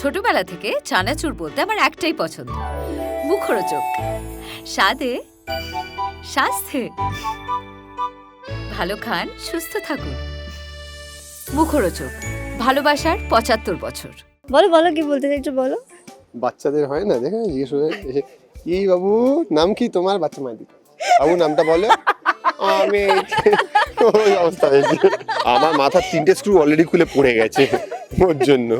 ছোটবেলা থেকে চানাচুর বলতে আমার একটাই পছন্দ। মুখরোচক। স্বাদে স্বাস্থ্যে ভালো খান সুস্থ থাকুন। মুখরোচক। ভালোবাসার পঁচাত্তর বছর। বলো বলো কি বলতে চাইছো বলো। বাচ্চাদের হয় না? দেখে জিজ্ঞেস করে এসে বাবু নাম কি তোমার? বাচ্চা মাই দিকে। বাবু নামটা বলো। আমি অবস্থা হয়েছে। আমার মাথার তিনটে স্ক্রু অলরেডি খুলে পড়ে গেছে। ওর জন্য।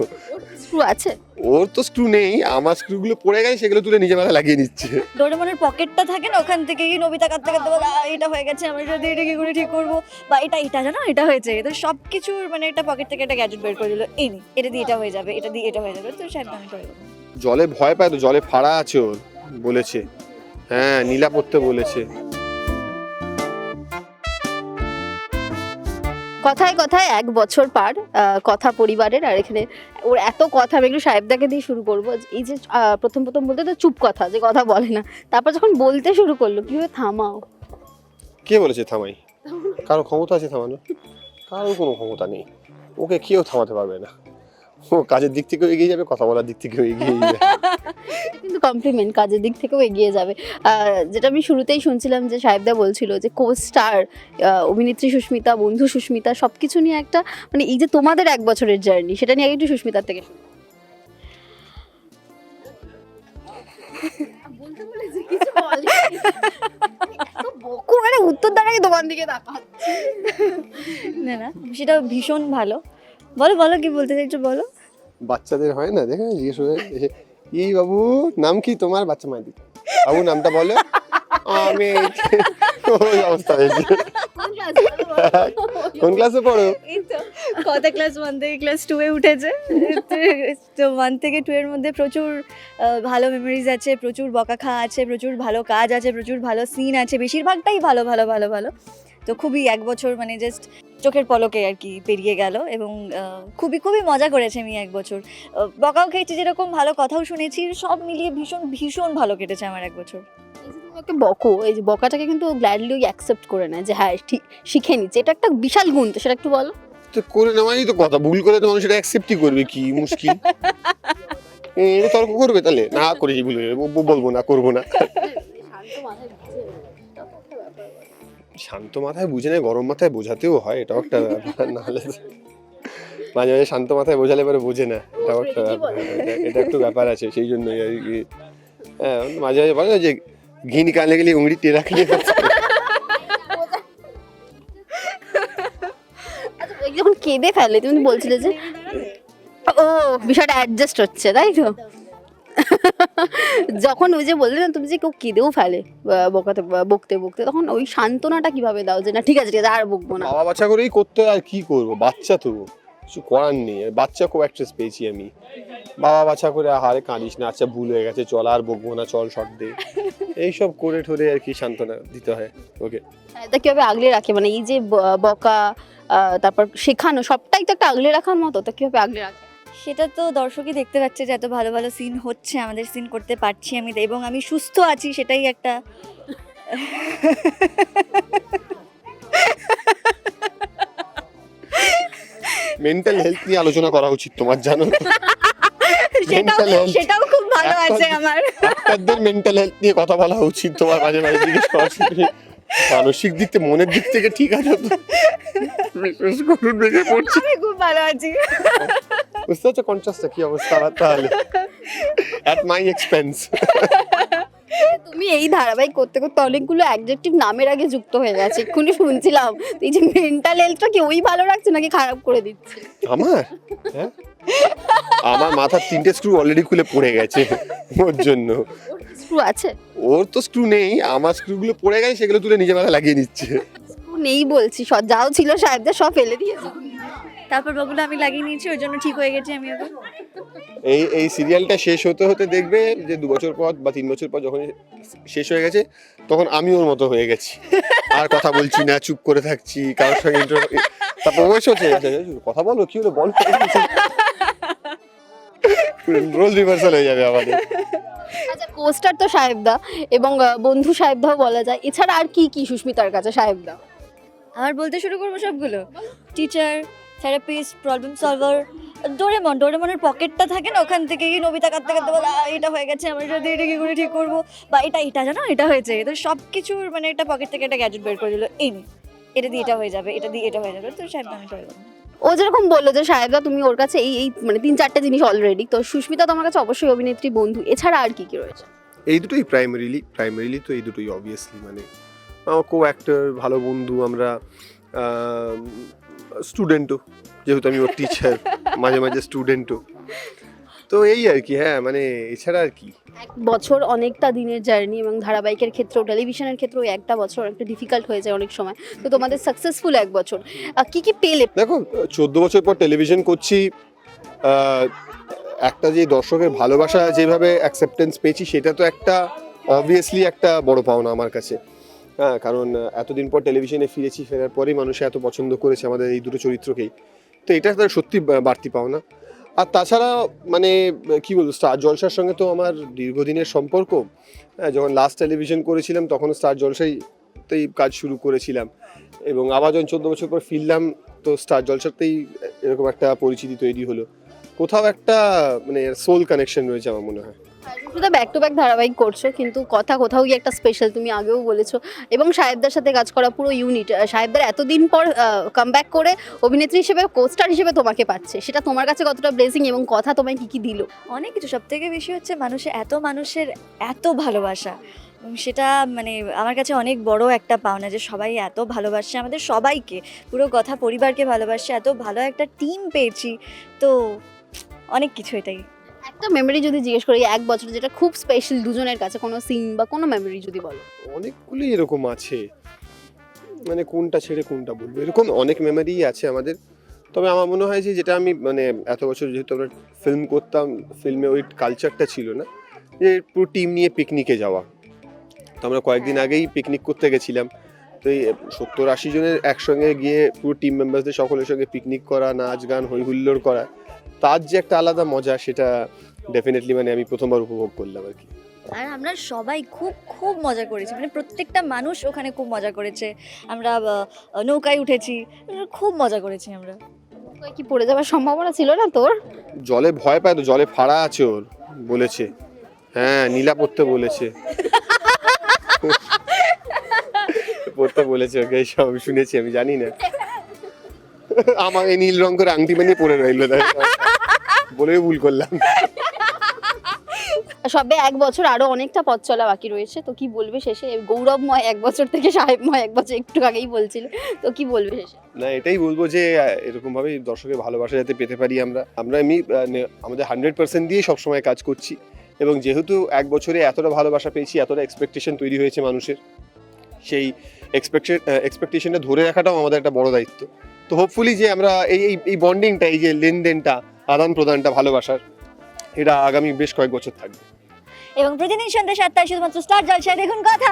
স্ক্রু আছে? ওর তো স্ক্রু নেই আমার স্ক্রুগুলো পড়ে গেছে সেগুলো তুলে নিজে মাথা লাগিয়ে নিচ্ছে। ডোরেমনের পকেটটা থাকে না ওখান থেকে কি নবিতা কাটতে কাটতে বলে "আ, এটা হয়ে গেছে আমি যদি এটা কি করে ঠিক করব? বা এটা এটা জানো এটা হয়েছে। তো সব কিছুর মানে একটা পকেট থেকে একটা গ্যাজেট বের করে দিল এই নি এটা দিয়ে এটা হয়ে যাবে এটা দিয়ে এটা হয়ে যাবে। তো সাহেব আমি করে দেবো জলে ভয় পায় তো জলে ফাড়া আছে ওর বলেছে। হ্যাঁ নীলা পড়তে বলেছে। কথায় কথায় এক বছর পার কথা পরিবারের, আর এখানে ওর এত কথা, আমি একটু সাহেবদাকে দিয়ে শুরু করব। এই যে প্রথম প্রথম বলতে তো চুপ কথা, যে কথা বলে না। তারপর যখন বলতে শুরু করল, কীভাবে থামাও? কে বলেছে থামাই? কারও ক্ষমতা আছে থামানো কারও কোনো ক্ষমতা নেই। ওকে কেউ থামাতে পারবে না। ও কাজের দিক থেকেও এগিয়ে যাবে কথা বলার দিক থেকেও এগিয়ে যাবে। কিন্তু কমপ্লিমেন্ট কাজের দিক থেকেও এগিয়ে যাবে। যেটা আমি শুরুতেই শুনছিলাম যে সাহেবদা বলছিল যে কো স্টার অভিনেত্রী সুস্মিতা বন্ধু সুস্মিতা সব কিছু নিয়ে একটা মানে এই যে তোমাদের এক বছরের জার্নি সেটা নিয়ে একটু সুস্মিতার থেকে বলতে বলেছি কিছু বলেনি। এত মানে উত্তর আগে তোমার দিকে তাকাচ্ছি। না না সেটা ভীষণ ভালো। বলো বলো কি বলতে চাইছো বলো। বাচ্চাদের হয় না দেখে জিজ্ঞেস করে এই বাবু নাম কি তোমার? বাচ্চা মাই দিকে বাবু নামটা বলো। আমি ওই অবস্থা হয়েছে। কোন ক্লাসে পড়ো? কত ক্লাস ওয়ান থেকে ক্লাস টু এ উঠেছে। তো ওয়ান থেকে টু এর মধ্যে প্রচুর ভালো মেমোরিজ আছে প্রচুর বকা খাওয়া আছে প্রচুর ভালো কাজ আছে প্রচুর ভালো সিন আছে বেশিরভাগটাই ভালো ভালো ভালো ভালো। তো খুবই এক বছর মানে জাস্ট চোখের পলকে আর কি পেরিয়ে গেল এবং খুবই খুবই মজা করেছে আমি এক বছর। বকাও খেয়েছি যেরকম ভালো কথাও শুনেছি সব মিলিয়ে ভীষণ ভীষণ ভালো কেটেছে আমার এক বছর। এই ওকে বকো এই যে বকাটাকে কিন্তু গ্ল্যাডলি অ্যাকসেপ্ট করে নেয় যে হ্যাঁ ঠিক শিখে নিচ্ছে। এটা একটা বিশাল গুণ তো সেটা একটু বলো। তো করে নেওয়াই তো কথা ভুল করে তো মানুষ এটা অ্যাকসেপ্টই করবে কি মুশকিল? তর্ক করবে তাহলে? না করেছি ভুল হয়ে। বলব না করব না। শান্ত মাথায় বুঝে নেয় গরম মাথায় বোঝাতেও হয় এটাও একটা ব্যাপার নাহলে মাঝে মাঝে শান্ত মাথায় বোঝালে পরে বোঝে না এটাও একটা এটা- একটু ব্যাপার আছে সেই জন্যই আর কি। হ্যাঁ মাঝে মাঝে বলে যে ঘি নিকালনে গেলে উংড়ি টেরা খেয়ে আচ্ছা, যখন কেঁদে ফেলে তুমি বলছিলে যে ও বিষয়টা অ্যাডজাস্ট হচ্ছে তাই তো? যখন ওই যে বললে না তুমি যে কেউ কেঁদেও ফেলে বকাতে বকতে বকতে তখন ওই সান্ত্বনাটা কীভাবে দাও যে না ঠিক আছে ঠিক আছে আর বকবো না? বাবা বাচ্চা করেই করতে হয় আর কি করব? বাচ্চা তো কিছু করার নেই। বাচ্চা কো অ্যাক্ট্রেস পেয়েছি আমি। বাবা বাচ্চা করে হারে কাঁদিস না আচ্ছা ভুল হয়ে গেছে চল আর বকবো না চল শট দে। এইসব করে ঠোরে আর কি সান্ত্বনা দিতে হয় ওকে। এটা কীভাবে আগলে রাখে? মানে এই যে বকা তারপর শেখানো সবটাই তো একটা আগলে রাখার মতো তা কীভাবে আগলে রাখে? সেটা তো দর্শকই দেখতে পাচ্ছে যে এত ভালো ভালো সিন হচ্ছে আমাদের সিন করতে পারছি আমি এবং আমি সুস্থ আছি সেটাই একটা মেন্টাল হেলথ নিয়ে আলোচনা করা উচিত তোমার জানো সেটাও Mental health. সেটাও খুব ভালো আছে আমার ডাক্তারদের মেন্টাল হেলথ নিয়ে কথা বলা উচিত তোমার মাঝে মাঝে জিজ্ঞেস করা উচিত। মানসিক দিক থেকে মনের দিক থেকে ঠিক আছে করুন আমি খুব ভালো আছি বুঝতে পারছ কন্ট্রাস্টটা কি অবস্থা আমার তাহলে? অ্যাট মাই এক্সপেন্স তুমি এই ধারাবাহিক করতে করতে অনেকগুলো অ্যাডজেক্টিভ নামের আগে যুক্ত হয়ে গেছে এক্ষুনি শুনছিলাম। এই যে মেন্টাল হেলথটা কি ওই ভালো রাখছে নাকি খারাপ করে দিচ্ছে? আমার? হ্যাঁ? আমার মাথার তিনটে স্ক্রু অলরেডি খুলে পড়ে গেছে ওর জন্য। স্ক্রু আছে? ওর তো স্ক্রু নেই আমার স্ক্রুগুলো পড়ে গেছে সেগুলো তুলে নিজে মাথা লাগিয়ে নিচ্ছে। Screw নেই বলছি সব যাও ছিল সাহেবদের সব ফেলে দিয়েছে। তারপর ওগুলো আমি লাগিয়ে নিয়েছি ওই জন্য ঠিক হয়ে গেছি আমি এখন। এই এই সিরিয়ালটা শেষ হতে হতে দেখবে যে দু বছর পর বা তিন বছর পর যখন শেষ হয়ে গেছে তখন আমি ওর মতো হয়ে গেছি। আর কথা বলছি না চুপ করে থাকছি কারোর সঙ্গে তারপর বয়স হচ্ছে কথা বলো কি হলো বল। রোল রিভার্সাল হয়ে যাবে আমাদের। আচ্ছা কোস্টার তো সাহেবদা এবং বন্ধু সাহেবদাও বলা যায়। এছাড়া আর কি কি সুস্মিতার কাছে সাহেবদা? আবার বলতে শুরু করব সবগুলো? Teacher therapist problem solver Doraemon ডোরেমনের পকেটটা থাকে না ওখান থেকে গিয়ে নবিতা কাঁদতে কাঁদতে বলে এটা হয়ে গেছে আমার সাথে এটা কি করে ঠিক করব? বা এটা এটা জানো এটা হয়েছে। তো সব কিছুর মানে একটা পকেট থেকে একটা গ্যাজেট বের করে দিল এই এটা দিয়ে এটা হয়ে যাবে এটা দিয়ে এটা হয়ে যাবে। তো সাহেব আমি করে দেবো। ও যেরকম বলল যে সাহেবদা তুমি ওর কাছে এই এই মানে তিন চারটে জিনিস অলরেডি তো সুস্মিতা তোমার কাছে অবশ্যই অভিনেত্রী বন্ধু এছাড়া আর কি কি রয়েছে? এই দুটোই প্রাইমারিলি প্রাইমারিলি তো এই দুটোই অবভিয়াসলি মানে আমার কো অ্যাক্টর ভালো বন্ধু আমরা স্টুডেন্টও যেহেতু আমি ওর টিচার মাঝে মাঝে স্টুডেন্টও তো এই আর কি হ্যাঁ মানে এছাড়া আর কি। এক বছর অনেকটা দিনের জার্নি এবং ধারাবাহিকের ক্ষেত্রেও টেলিভিশনের ক্ষেত্রেও একটা বছর একটা ডিফিকাল্ট হয়ে যায় অনেক সময়। তো তোমাদের সাকসেসফুল এক বছর। কি কি পেলে? দেখো চোদ্দ বছর পর টেলিভিশন করছি একটা যে দর্শকের ভালোবাসা যেভাবে অ্যাকসেপ্টেন্স পেয়েছি সেটা তো একটা অবভিয়াসলি একটা বড় পাওনা আমার কাছে। হ্যাঁ কারণ এতদিন পর টেলিভিশনে ফিরেছি, ফেরার পরেই মানুষ এত পছন্দ করেছে আমাদের এই দুটো চরিত্রকেই। তো এটা তো সত্যি বাড়তি পাওনা। আর তাছাড়া মানে কি বলব, স্টার জলসার সঙ্গে তো আমার দীর্ঘদিনের সম্পর্ক। হ্যাঁ যখন লাস্ট টেলিভিশন করেছিলাম তখন স্টার জলসাইতেই কাজ শুরু করেছিলাম। এবং আবার যখন চোদ্দ বছর পর ফিরলাম, তো স্টার জলসাতেই এরকম একটা পরিচিতি তৈরি হলো। কোথাও একটা মানে সোল কানেকশন রয়েছে আমার মনে হয়। শুধু ব্যাক টু ব্যাক ধারাবাহিক করছ, কিন্তু কথা কোথাও গিয়ে একটা স্পেশাল তুমি আগেও বলেছ। এবং সাহেবদার সাথে কাজ করা পুরো ইউনিট সাহেবদার এতদিন পর কাম করে অভিনেত্রী হিসেবে কোস্টার হিসেবে তোমাকে পাচ্ছে। সেটা তোমার কাছে কতটা ব্লেসিং এবং কথা তোমায় কি কি দিল? অনেক কিছু। সব থেকে বেশি হচ্ছে মানুষের এত মানুষের এত ভালোবাসা। সেটা মানে আমার কাছে অনেক বড় একটা পাওনা যে সবাই এত ভালোবাসে আমাদের সবাইকে। পুরো কথা পরিবারকে ভালোবাসে, এত ভালো একটা টিম পেয়েছি। তো অনেক কিছু এটাই। একটা মেমরি যদি জিজ্ঞেস করি, এক বছর যেটা খুব স্পেশাল দুজনের কাছে, কোনো সিন বা কোনো মেমরি যদি বলো। অনেকগুলি এরকম আছে। মানে কোনটা ছেড়ে কোনটা বলব? এরকম অনেক মেমোরি আছে আমাদের। তবে আমার মনে হয় যে যেটা আমি মানে এত বছর যেহেতু আমরা ফিল্ম করতাম ফিল্মে ওই কালচারটা ছিল না, যে পুরো টিম নিয়ে পিকনিকে যাওয়া। তো আমরা কয়েকদিন আগেই পিকনিক করতে গেছিলাম। তো এই সত্তর আশি জনের একসঙ্গে গিয়ে পুরো টিম মেম্বারসদের সকলের সঙ্গে পিকনিক করা নাচ গান হই হুল্লোড় করা তার যে একটা আলাদা মজা সেটা ডেফিনেটলি মানে আমি প্রথমবার উপভোগ করলাম আর কি। আর আমরা সবাই খুব খুব মজা করেছি। মানে প্রত্যেকটা মানুষ ওখানে খুব মজা করেছে। আমরা নৌকায় উঠেছি। খুব মজা করেছি আমরা। কি পড়ে যাওয়ার সম্ভাবনা ছিল না তোর? জলে ভয় পায় তো জলে ফাড়া আছে ওর বলেছে। হ্যাঁ নীলা পড়তে বলেছে। পড়তে বলেছে ওকে সব শুনেছি আমি জানি না। আমাকে নীল রঙ করে আংটি বানিয়ে পরে রইল তাই বলে ভুল করলাম। সবে এক বছর আরও অনেকটা পথ চলা বাকি রয়েছে তো কি বলবে শেষে? গৌরবময় এক বছর থেকে সাহেবময় এক বছর একটু আগেই বলছিলে তো কি বলবে শেষে? না এটাই বলব যে এরকম ভাবে দর্শকের ভালোবাসা যাতে পেতে পারি আমরা। আমরা এমনি আমাদের হান্ড্রেড পার্সেন্ট দিয়ে সবসময় কাজ করছি। এবং যেহেতু এক বছরে এতটা ভালোবাসা পেয়েছি এতটা এক্সপেকটেশন তৈরি হয়েছে মানুষের সেই এক্সপেকশন এক্সপেকটেশনটা ধরে রাখাটাও আমাদের একটা বড় দায়িত্ব। তো হোপফুলি যে আমরা এই এই- এই বন্ডিংটা এই যে লেনদেনটা আদান প্রদানটা ভালোবাসার, এটা আগামী বেশ কয়েক বছর থাকবে। এবং প্রতিদিন সন্ধ্যা সাতটায় শুধুমাত্র স্টার জলসায় দেখুন কথা।